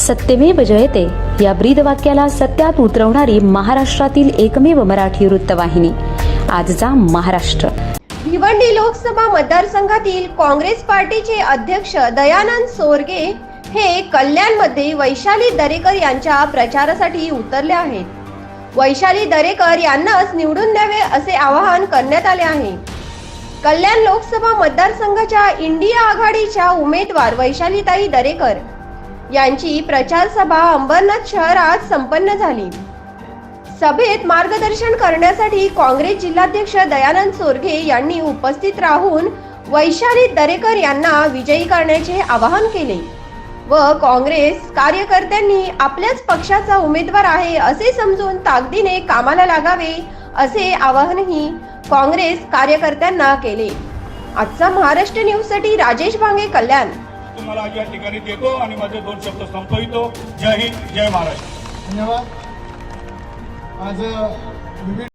सत्यमेव जयते. या ब्रीद वाक्याला सत्यात उतरवणारी महाराष्ट्रातील एकमेव मराठी वृत्तवाहिनी. आजचा महाराष्ट्र. भिवंडी लोकसभा मतदारसंघातील काँग्रेस पार्टीचे अध्यक्ष दयानंद सोरगे हे कल्याणमध्ये वैशाली दरेकर यांच्या प्रचारासाठी उतरले आहेत. वैशाली दरेकर यांनाच निवडून द्यावे असे आवाहन करण्यात आले आहे. कल्याण लोकसभा मतदारसंघाच्या इंडिया आघाडीच्या उमेदवार वैशालीताई दरेकर यांची प्रचार सभा अंबरनाथ शहरात संपन्न झाली. सभेत मार्गदर्शन करण्यासाठी काँग्रेस जिल्हाध्यक्ष दयानंद सोरगे यांनी उपस्थित राहून वैशाली दरेकर यांना विजयी करण्याचे आवाहन केले व काँग्रेस कार्यकर्त्यांनी आपल्याच पक्षाचा उमेदवार आहे असे समजून ताकदीने कामाला लागावे असे आवाहनही काँग्रेस कार्यकर्त्यांना केले. आजचा महाराष्ट्र न्यूजसाठी राजेश भांगे कल्याण. तुम्हाला आज या ठिकाणी देतो आणि माझे दोन शब्द संपवितो. जय हिंद जय महाराष्ट्र. धन्यवाद. आज